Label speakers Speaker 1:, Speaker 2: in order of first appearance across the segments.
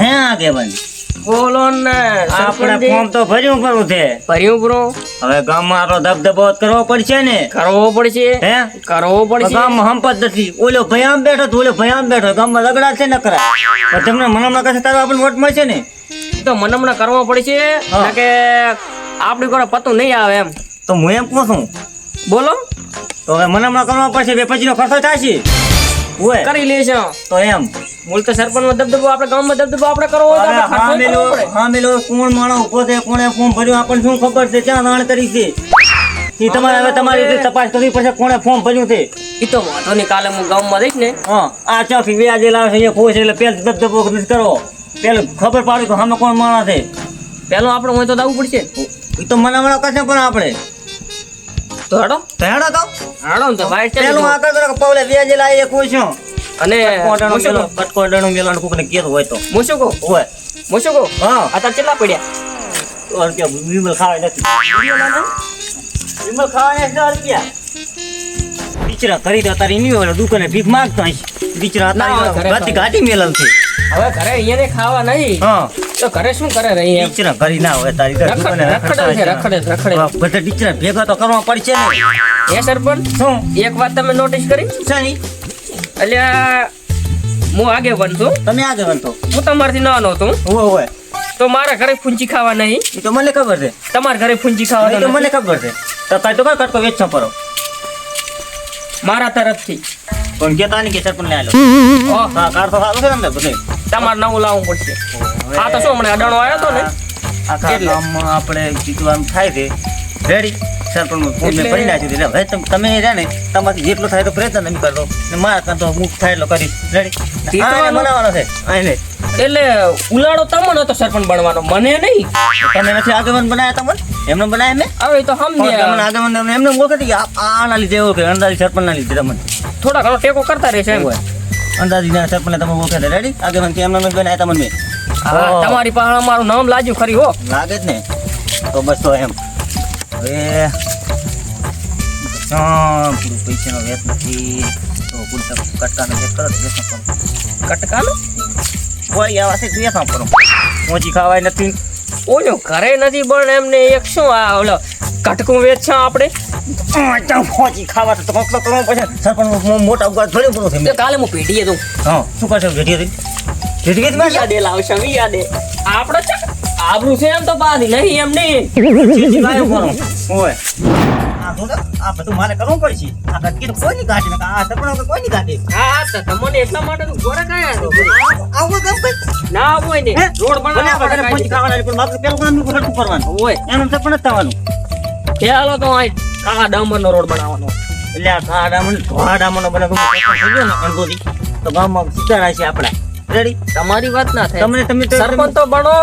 Speaker 1: હે આગેવાન?
Speaker 2: બોલો ને
Speaker 1: આપણે. ફોર્મ તો ભર્યું કરવું છે.
Speaker 2: ભર્યું બ્રો
Speaker 1: હવે ગામમાં આપણો ધબધબો કરવો પડશે ને?
Speaker 2: કરવો પડશે.
Speaker 1: હે?
Speaker 2: કરવો પડશે.
Speaker 1: ગામમાં હંપત નથી. ઓલો ભયામ બેઠો ઓલો ભયામ બેઠો. ગામમાં લગડા છે ન કરા? પણ તમને મનામણા કરશે તારો આપણે વોટ મળશે ને?
Speaker 2: તો મનમણા કરવો પડશે. કે આપણી કોને પતું નહીં આવે એમ.
Speaker 1: તો હું એમ કહું છું.
Speaker 2: બોલો.
Speaker 1: તો હવે મનામણા કરવા પડશે બે પછીનો ખર્ચો થશે ઓય
Speaker 2: કરી લેશો
Speaker 1: તો એમ.
Speaker 2: મૂળ તો સરપંચમાં દબદબો આપણે ગામમાં દબદબો આપણે કરવો હોય તો
Speaker 1: હા મેલો હા મેલો કોણ માણસ ઊભો છે કોણે ફોર્મ ભર્યું આપણને શું ખબર છે? ક્યાં દાણ કરી છે? ઈ તમારે હવે તમારી રીતે તપાસ કરવી પડશે કોણે ફોર્મ ભર્યું છે?
Speaker 2: ઈ તો વાંધો નહીં કાલે હું ગામમાં જઈશ ને.
Speaker 1: હા આ ચોકી વ્યાજે લાવે છે અહીંયા ખોશ એટલે પેલ દબદબો કરો પેલું ખબર પાડી કે સામે કોણ માણસ છે?
Speaker 2: પેલો આપણે હોય તો દાવું પડશે.
Speaker 1: એ તો મનામણા કરશે પણ આપણે?
Speaker 2: તો હેડો
Speaker 1: તો. હેડો તો
Speaker 2: હેડો તો ભાઈ
Speaker 1: પેલું આગળ તો પવલે વ્યાજે લાવીએ ખોશું
Speaker 2: અને
Speaker 1: કોટાનો
Speaker 2: હું શું
Speaker 1: મેલો
Speaker 2: કહું?
Speaker 1: કટકોટાનો મેલો કોકને કીધું હોય તો.
Speaker 2: હું શું કહું
Speaker 1: હોય
Speaker 2: હું. શું કહું
Speaker 1: હા
Speaker 2: અત્યારે કેટલા પડ્યા?
Speaker 1: સો રૂપિયા વિમલ ખાવા નથી. વિમલ ખાવા નથી રૂપિયા. બિચરા કરી તો તારી નહીં હોય દુકાને ભીખ માંગતો હશે બિચરા તારી. ગાતી મેલલ છે
Speaker 2: હવે ઘરે અહીંયા ખાવા નહીં.
Speaker 1: હા.
Speaker 2: તો ઘરે શું કરે રહી એમ?
Speaker 1: બિચરા ઘરી ના હોય તારી ઘર
Speaker 2: રખડે, રખડે રખડે રખડે
Speaker 1: બધા ટીચર ભેગા તો કરવા પડશે ને.
Speaker 2: એ સરપંચ?
Speaker 1: શું?
Speaker 2: એક વાત તમે નોટિસ કરી? સાની આ હું આગે બનતો.
Speaker 1: તમે આગળ બનતો?
Speaker 2: હું તમારથી નાનો હતો
Speaker 1: ઓ હોય.
Speaker 2: તો મારા ઘરે ફૂંચી ખાવા નહીં.
Speaker 1: તો મને ખબર છે.
Speaker 2: તમારા ઘરે ફૂંચી ખાવા
Speaker 1: તો
Speaker 2: તો
Speaker 1: મને ખબર છે. તો તારી તો કઈ કટકો વેચો પરો
Speaker 2: મારા તરફથી.
Speaker 1: પણ કેતા નહીં કે સરપંચ ને આલો હા કાર તો સારું છે તમને બધે.
Speaker 2: તમારે નવું લાવવું પડશે. આ તો શું હમણાં અડાણો આવ્યો હતો ને?
Speaker 1: આખા. ગામમાં આપણે જીતવાનું થાય છે. રેડી? સરપંચ ફોન
Speaker 2: એટલે-
Speaker 1: ભરી નાખ્યું એટલે હવે તમે રહ્યા ને તમારાથી જેટલો થાય તો પ્રયત્ન તમે કરજો. ને મારા કાં તો મુખ થાય એટલો કરીશ. રેડી? બનાવવાનો છે. આને
Speaker 2: એટલે ઉલાડો તમને હતો સરપંચ બનવાનો. મને નહીં.
Speaker 1: તમે નથી આગેવાન બનાવ્યા તમને? એમને બનાવ્યા મેં
Speaker 2: હવે તો
Speaker 1: તમને
Speaker 2: સમજ્યા
Speaker 1: આગેવાન એમને ઓળખે કે આના લીધે ઓળખે અંદાજી સરપંચના લીધે તમને.
Speaker 2: થોડા ઘણો ટેકો કરતા રહેશે એમ.
Speaker 1: અંદાજીના તમે ઓળખે રેડી તમને
Speaker 2: તમારી પાસે મારું નામ લાગ્યું ખરી હો.
Speaker 1: લાગે જ ને. તો બસ તો એમ. હવે પૂરું પૈસાનો વેત નથી. તો પૂરતા કટકાનો વેત કરો તો
Speaker 2: કટકાનો?
Speaker 1: કોઈ આવા છે તો વેચાણ કરો. મોચી ખાવાય નથી.
Speaker 2: ઓલો ઘરે નથી પણ એમને એક શું આ ઓલો કટકું વેચ છે આપણે
Speaker 1: આ ચાલ ખાવા તો કોક તો કરવું પડશે સરપંચ મોટા ઉગાડ થોડી પૂરું
Speaker 2: તો કાલે હું પેઢીએ દઉં.
Speaker 1: હા શું કરશો? ઘેટી હતી ઘેટી હતી
Speaker 2: યાદે લાવશે વી યાદે આપણે છે? આબરું છે એમ તો બાધી નહીં એમ નહીં.
Speaker 1: ઓય. આ ને, બધું મારે કરવું પડશે. આ કટકી કોઈ નહીં કાઢે આ સરપંચ કોઈ નહીં કાઢે.
Speaker 2: હા તો તમને એટલા માટે તો કયા?
Speaker 1: આવું
Speaker 2: ના હોય ને રોડ બનાવવા પડે
Speaker 1: પછી ખાવાના પણ માત્ર પેલું કામ કરવાનું
Speaker 2: હોય
Speaker 1: એનું તો થવાનું.
Speaker 2: ચાલો તો આ કાળા ડામરનો રોડ બનાવવાનો.
Speaker 1: એટલે આ ખાડામાં ડામર બને ડામર નો બનાવ ગયો તો ગામમાં સુધારા છે આપણા. રેડી
Speaker 2: તમારી વાત ના થાય.
Speaker 1: તમને તમે
Speaker 2: સરપંચ તો બનો.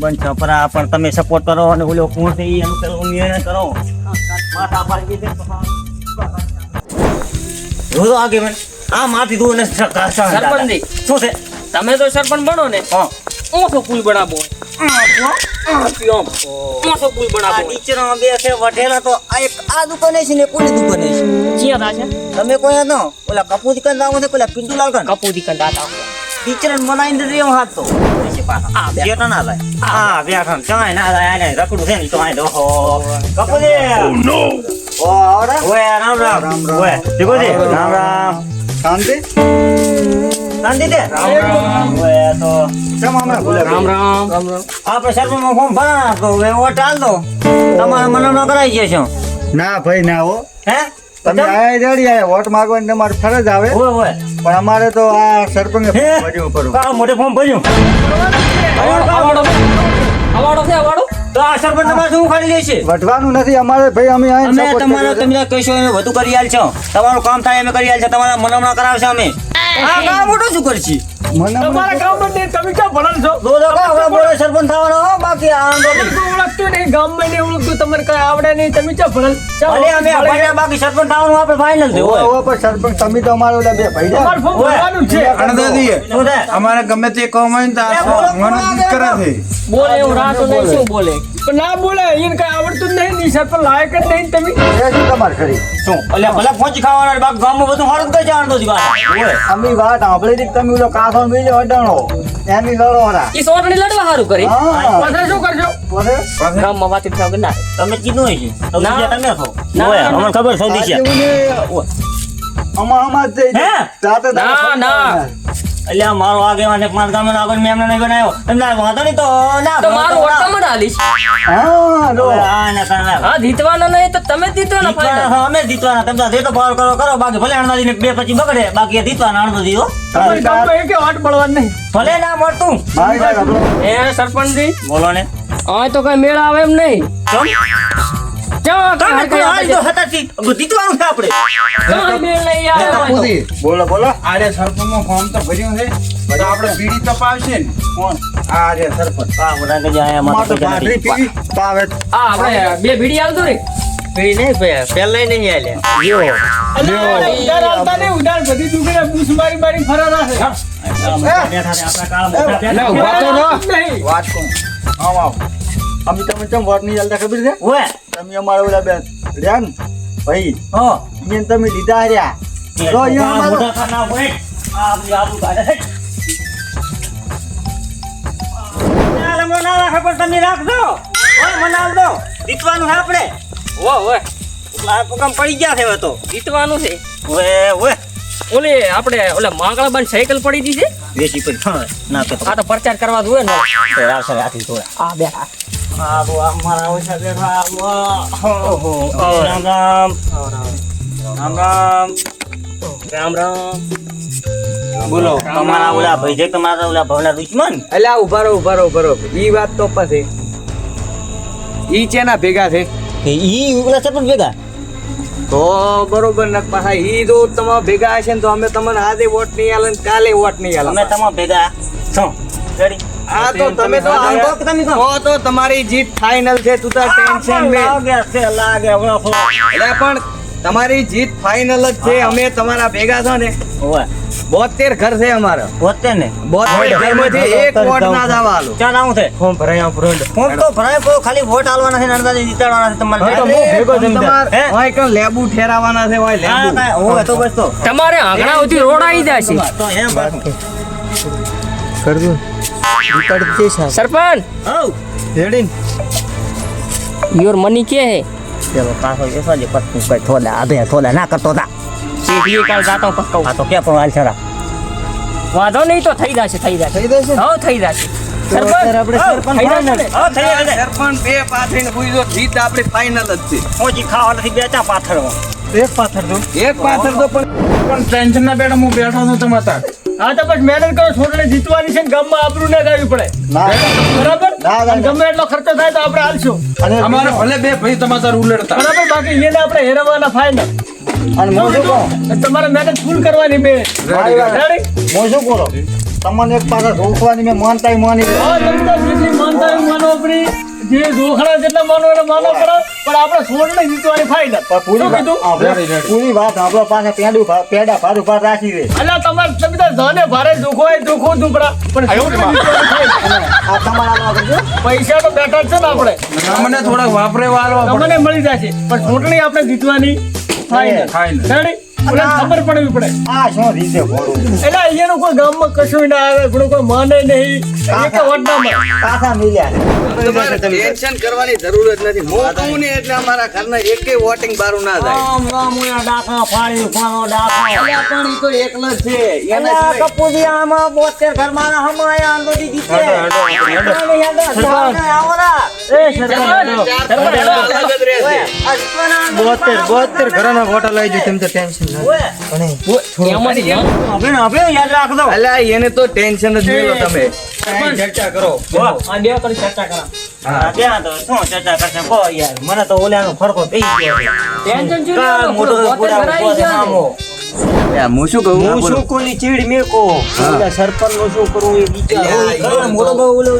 Speaker 1: બન છોપરા પણ તમે સપોર્ટ કરો અને ઓલો કોણ છે એનું પેલું નિર્ણય કરો. માથા પાડી દે જોજો આગે મેં આ માથી દો ને
Speaker 2: સરપંચ.
Speaker 1: શું છે?
Speaker 2: તમે તો સરપંચ બનો ને.
Speaker 1: હા.
Speaker 2: ઓછો પુલ બનાવો.
Speaker 1: આ આ આ દુકાને દુકાને તમે કોઈ ન ઓલા કપૂર દુકાન જાવ છે પેલા પિન્ટુલાલ કાન
Speaker 2: કપૂદી કંડાતા
Speaker 1: ટીચર મનાઈને દે એવો હાથ તો
Speaker 2: આ બે.
Speaker 1: બેઠા ના લાય બેઠા ને ચાય ના લાય આને રખડું છે ને તો આય ઓહો કપૂર ઓ નો ઓ ઓય રામ રામ. ઓય દેખો રામ રામ.
Speaker 3: શાંતિ?
Speaker 1: શાંતિ રામ રામ. ઓય તો
Speaker 3: કેમ ભૂલે
Speaker 2: રામ રામ. રામ રામ.
Speaker 1: આપણે સરપંચમાં ફોર્મ ભરા તો હવે ઓટ દો. તમારે મનનો કરાઈ જશો.
Speaker 3: ના ભાઈ ના હો.
Speaker 1: હે?
Speaker 3: તમે આયા રેડી આયા. વોટ માંગવાની તમારે ફરજ આવે. પણ અમારે તો આ સરપંચ? ભર્યું પડું
Speaker 1: કા મોટે ફોર્મ ભર્યું.
Speaker 2: અવાડો અવાડો. અવાડો છે અવાડો.
Speaker 1: તો આ સરપંચ તમારે શું ખાલી લેશે?
Speaker 3: વઢવાનું નથી અમારે ભાઈ અમે
Speaker 1: અમે તમારા. તમે કહીશો અમે વધુ કરી આલ છો. તમારું કામ થાય અમે કરી આલ છો. તમારા મનોમણા કરાવશે અમે. આ કામ મોટું શું કરશી?
Speaker 3: મને
Speaker 2: તમારા ગામમાં તે તમે ક્યાં ભણેલ છો?
Speaker 1: દો દો હવે બોલો સરપંચ થવાનો હો બાકી આ
Speaker 2: તો ઓળખતું નહીં ગામમાં નહીં ઓળખતું તમને કઈ આવડે નહીં તમે ક્યાં ભણેલ?
Speaker 1: ભલે અમે ભણ્યા, બાકી સરપંચ થવાનું આપણે ફાઇનલ છે
Speaker 3: પણ સરપંચ તમે તો અમારે બે ભાઈ
Speaker 2: તમારું ફોર્મ ભરવાનું છે.
Speaker 4: અણદાદીએ અમારે ગમે તે કોમ હોય ને તો આ
Speaker 1: બોલો,
Speaker 4: કરે છે
Speaker 2: બોલે એવું રાતો નહીં શું બોલે? ના બોલે એને કઈ આવડતું જ નહીં ની પર લાયક જ નહીં તમે.
Speaker 3: એ શું તમારે કરી
Speaker 1: શું? એટલે ભલે પહોંચી ખાવાના બાપ ગામમાં બધું હારું કઈ જાણતો જ વાત.
Speaker 3: અમી વાત આપણે જ તમે ઓલો કાસો આખો મિલ્યો અડાણો. એની લડો હરા.
Speaker 2: ઈ સોટણી લડવા હારું કરી?
Speaker 5: પાછા શું કરજો
Speaker 3: પછી
Speaker 2: ગામમાં વાતી થાવ ના
Speaker 1: તમે કીધું હોય
Speaker 2: ના.
Speaker 1: તમે છો. ઓય, અમને ખબર સૌ દિશા
Speaker 3: અમા અમા જ જઈ
Speaker 1: હે?
Speaker 3: જાતે
Speaker 2: ના, ના.
Speaker 1: એટલે આ મારો આગેવાન એક મારા ગામનો આગળ મેં એમને નહીં બનાવ્યો. તમને વાંધો નહીં તો ના
Speaker 2: તો મારું વર્તમાન તમને આલીશ.
Speaker 3: હા
Speaker 1: આ ને
Speaker 2: હા જીતવાના નહીં તો તમે
Speaker 1: જીતવાના
Speaker 2: ફાઇનલ
Speaker 1: હા, અમે જીતવાના. તમે જે તો પાવર કરો કરો. બાકી ભલે અણદાજીને બે પછી બગડે બાકી એ જીતવાના અણદાજી હો.
Speaker 5: તમારી ગામમાં એકે વાટ પડવાનું નહીં.
Speaker 1: ભલે ના મળતું.
Speaker 2: એ સરપંચજી.
Speaker 1: બોલો ને.
Speaker 2: આ તો કઈ મેળ આવે એમ નહીં.
Speaker 3: બોલો બોલો.
Speaker 4: આરે સરપંચમાં ફોર્મ તો ભર્યું છે. તો આપણે બીડી તો ને?
Speaker 3: કોણ?
Speaker 4: આ રે સરપંચ.
Speaker 1: હા બધા કે જે આયા
Speaker 3: અમાર
Speaker 1: માથે
Speaker 3: તો
Speaker 1: પૈસા
Speaker 3: ભાખરી
Speaker 1: નથી.
Speaker 3: પીવી પાવે.
Speaker 2: આ આપણે બે ભીડી આવતું રે.
Speaker 5: અલા, ઉધાર આલતા નહીં, બધી દુકાને બૂસ મારી મારી ફરાર રાખે.
Speaker 1: આ મોટા બેઠા છે, આપણા કાળા મોટા બેઠા.
Speaker 4: ઊભા તો રહો.
Speaker 5: નહીં.
Speaker 3: વાત કોણ? આવ આવ. અમે તમે ચમ વોટ નહીં ચાલતા ખબર છે
Speaker 1: ઓય,
Speaker 3: તમે અમારા ઓલા બેન રહ્યા ને ભાઈ
Speaker 1: હો.
Speaker 3: એને તમે લીધા રહ્યા તો અહીંયા અમારો-
Speaker 1: મોટા ખાના હોય. આ આપણી આબરૂ કાઢે છે. ના રાખે પણ તમે રાખજો ઓય, મને આલ દો. જીતવાનું છે આપણે
Speaker 2: ઓ ઓય
Speaker 1: આ પકમ પડી ગયા છે હવે તો
Speaker 2: જીતવાનું છે
Speaker 1: ઓય, ઓય.
Speaker 2: ઓલે આપણે ઓલે માંગળા બંધ સાયકલ પડી દીધી છે
Speaker 1: વેચી પડી. હા, ના તો
Speaker 2: આ તો પ્રચાર કરવા જોઈએ ને આ બેઠા
Speaker 1: રામ રામ રામ રામ
Speaker 2: રામ રામ
Speaker 1: બોલો તમારા ઓલા ભાઈ છે તમારા ઓલા ભાવના દુશ્મન
Speaker 6: એટલે ઊભા રહો ઊભા રહો ઊભા રહો ઈ વાત તો પછી ઈ ચેના ભેગા છે
Speaker 1: ઈ ઓલા સરપંચ ભેગા
Speaker 6: તો બરોબર ન પાછા ઈ જો તમારા ભેગા હશે ને તો અમે તમને આજે વોટ નહીં આલે ને કાલે વોટ નહીં
Speaker 1: અમે તમારા ભેગા છો રેડી
Speaker 6: આ તો તમે તો
Speaker 1: કે તમે.
Speaker 6: તો તો તમારી જીત ફાઇનલ છે તું તો ટેન્શન મે
Speaker 1: લાગે છે લાગે
Speaker 6: એટલે પણ તમારી જીત ફાઇનલ જ છે અમે તમારા ભેગા છો ને. બોતેર ઘર છે અમારા.
Speaker 1: બોતેર ને?
Speaker 6: બોતેર ઘરમાંથી એક વોટ ના જવા આલો
Speaker 1: ચાલ આવું છે.
Speaker 6: ફોર્મ ભરાય ફ્રેન્ડ
Speaker 1: ફોન તો ભરાય કોઈ ખાલી વોટ આલવાના છે નર્મદા અંદાજે જીતાડવાના છે તમારે તો હું
Speaker 6: ભેગો
Speaker 1: જમીનદાર.
Speaker 6: હોય કે લેબુ ઠેરાવાના છે હોય લેબુ.
Speaker 1: હું તો બસ તો.
Speaker 2: તમારે આંગણા સુધી રોડ આવી જશે
Speaker 1: તો એમ પાછું.
Speaker 2: સરપંચ!
Speaker 1: હઉ.
Speaker 2: યોર મની કે હે?
Speaker 1: ચલો પાછો બેસવા દે પત્ની કોઈ થોડા આધે થોડા ના કરતો તા.
Speaker 2: સીધી કાલ જાતો પક્કો
Speaker 1: આ તો કે પણ હાલ છરા
Speaker 2: વાંધો નહીં તો થઈ જશે થઈ જશે.
Speaker 6: થઈ જશે?
Speaker 2: હા થઈ જશે.
Speaker 6: અત્યારે આપણે સરપંચ
Speaker 2: થઈ
Speaker 6: final.
Speaker 2: જશે ને?
Speaker 1: હા થઈ જશે.
Speaker 6: સરપંચ બે પાથરીને પૂછ્યો જીત આપણી ફાઇનલ જ છે.
Speaker 1: ખાવા નથી બેચા પાથરમાં
Speaker 6: એક પાથર તો એક પાથર તો પણ
Speaker 4: ટેન્શન ના બેટા હું બેઠો છું તમારે
Speaker 5: હા તો પછી મહેનત કરો છોકરાને જીતવાની છે ને ગામમાં આબરૂ ના ગાવી પડે. બરાબર. અને ગમે એટલો ખર્ચો થાય તો આપણે હાલશું.
Speaker 3: અને
Speaker 4: અમારે ભલે બે ભાઈ તમારે તાર ઉલડતા
Speaker 5: બરાબર બાકી એને આપણે હેરવાના ફાઇનલ
Speaker 3: અને મોજો કહો
Speaker 5: તમારે મહેનત ફૂલ કરવાની બે.
Speaker 3: મોજો કરો. તમને એક પાછા રોકવાની મેં માનતા માની.
Speaker 5: માનતા માનો આપણી જે જોખણા જેટલા માનો એટલે માનો કરો પણ આપણે છોડને જીતવાની ફાઇનલ
Speaker 3: પણ પૂરી
Speaker 5: કીધું?
Speaker 3: આપણે પૂરી વાત આપણો પાસે પેડું પેડા ભારું ભાર રાખી દે
Speaker 5: એટલે તમારે તમે તો ધને ભારે જોખો હોય જોખો દુપડા પણ પૈસા તો બેઠા છે ને આપણે.
Speaker 4: મને થોડાક વાપરે વાળવા
Speaker 5: તમને મળી જશે પણ ચૂંટણી આપણે જીતવાની ફાઇનલ
Speaker 4: Final.
Speaker 5: રેડી ખબર પડવી પડે.
Speaker 3: આ શું રીતે બોલું?
Speaker 5: એટલે અહીંયાનું કોઈ ગામમાં કશું ના આવે પણ કોઈ માને નહીં. એક મળે
Speaker 3: પાછા મિલ્યા
Speaker 6: ટેન્શન કરવાની જરૂર જ નથી. હું કહું ને એટલે અમારા ઘરના એકે વોટિંગ બારું ના જાય
Speaker 1: આમ રામ ઓલા ડાકા ફાડી ફાડો ડાકા
Speaker 6: પણ તો એકલો જ છે એના
Speaker 1: કપૂજી આમાં બોતેર ઘરમાં હમાયા આંદોજી જીતે
Speaker 6: બોતેર બોતેર ઘરના વોટા લઈ જો તેમ તો ટેન્શન
Speaker 2: એમ
Speaker 1: યાદ રાખજો
Speaker 6: અલ્યા એને તો ટેન્શન જ તમે
Speaker 4: ચર્ચા કરો
Speaker 2: આ બે ચર્ચા કરા
Speaker 1: ત્યાં તો શું ચર્ચા કરશે કહો યાર મને તો ઓલાનો ફરકો ગયો
Speaker 2: ટેન્શન લેવાનું?
Speaker 1: મોટો પૂરા
Speaker 6: હું શું કહું?
Speaker 3: હું શું કોની ચીડ મેકો. ઓલા સરપંચનું શું કરું એ વિચાર. એ
Speaker 1: મોટો બહુ ઓલો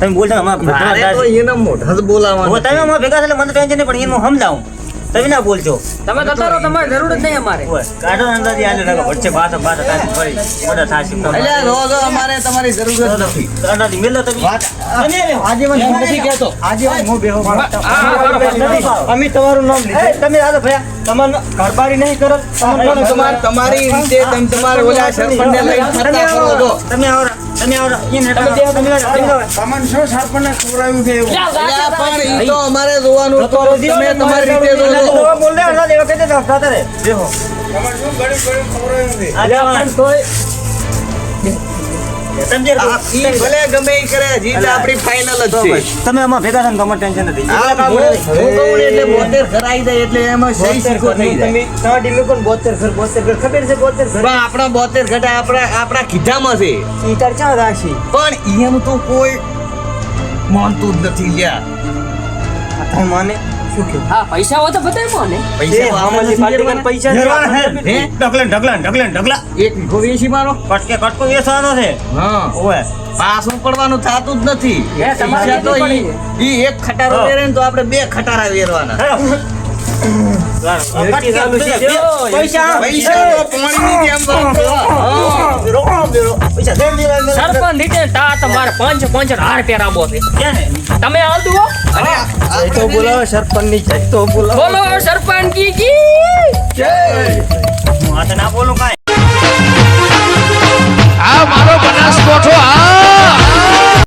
Speaker 1: તમે બોલતા, ભેગા
Speaker 6: એને મોઢા જ બોલાવવાનું
Speaker 1: તમે અમારા ભેગા છે મને ટેન્શન નહીં પણ એનું સમજાવું. તમે ના બોલજો.
Speaker 2: તમે જતા રહો તમારે જરૂર જ નહીં અમારે.
Speaker 1: કાઢો અંદર આલે રાખો વચ્ચે વાત વાત થાય ફરી મોટા થાશી.
Speaker 6: એટલે રો રો અમારે તમારી જરૂર જ નથી.
Speaker 1: અંદાજે મેલો તમે. તમે ને
Speaker 3: આજીવન હું નથી કહેતો. આજે હું બેહો
Speaker 1: અમે તમારું નામ લીધું. તમે આજો ભયા. તમારું ઘરબારી નહીં કરો
Speaker 6: તમાર તમારી રીતે તમે તમારે ઓલા સરપંચને લઈને ફરતા ફરો
Speaker 1: તમે આવો. તમે આવો તમે
Speaker 4: શું સરપંચને ખવડાવ્યું છે
Speaker 6: પણ ઈ તો અમારે જોવાનું તમે તમારી રીતે જોજો
Speaker 1: બોલ દે અંદાજે વખતે તો થતા રહે દેખો
Speaker 4: તમારે શું ખવડાવ્યું છે?
Speaker 6: ભલે ગમે ઈ કરે જીત આપણી ફાઇનલ જ છે.
Speaker 1: તમે આમાં ભેગા થઈને તમારે ટેન્શન નથી.
Speaker 6: હું હું કહું એટલે બોતેર ઘર જાય એટલે એમાં સહી સિક્કો થઈ જાય.
Speaker 3: બોતેર ઘર બોતેર ઘર. ખબર છે બોતેર ઘર?
Speaker 6: પણ આપણા બોતેર ઘટા આપણા આપણા કીધામાં છે.
Speaker 3: ઈ
Speaker 6: પણ એમ તો કોઈ માનતું જ નથી લ્યા.
Speaker 3: આ માને? શું કે?
Speaker 2: હા પૈસા હોય તો બતાવો ને
Speaker 6: પૈસા વાપરવા
Speaker 3: પાર્ટી કન પૈસા
Speaker 6: હે?
Speaker 1: ઢગલા ઢગલા ઢગલા ઢગલા.
Speaker 6: એક વીઘો વેચી મારો?
Speaker 1: કટકે કટકો વેચવાનો છે.
Speaker 6: હા. પાછું પડવાનું થતું જ નથી. પૈસા તો ઈ ઈ એક ખટારો વેરે તો આપણે બે ખટારા વેરવાના.
Speaker 1: પૈસા
Speaker 6: પૈસા જેમ
Speaker 2: સરપંચ રીતે તા તમારે પંચ પંચ હાર પહેરાવો છે. તમે આવતું હો
Speaker 6: અરે
Speaker 3: તો બોલાવો સરપંચની તો બોલાવો.
Speaker 2: બોલો સરપંચ કી કી.
Speaker 6: જય.
Speaker 1: હું આ ના બોલું કાઈ. આ મારો બનાસ કોઠો આ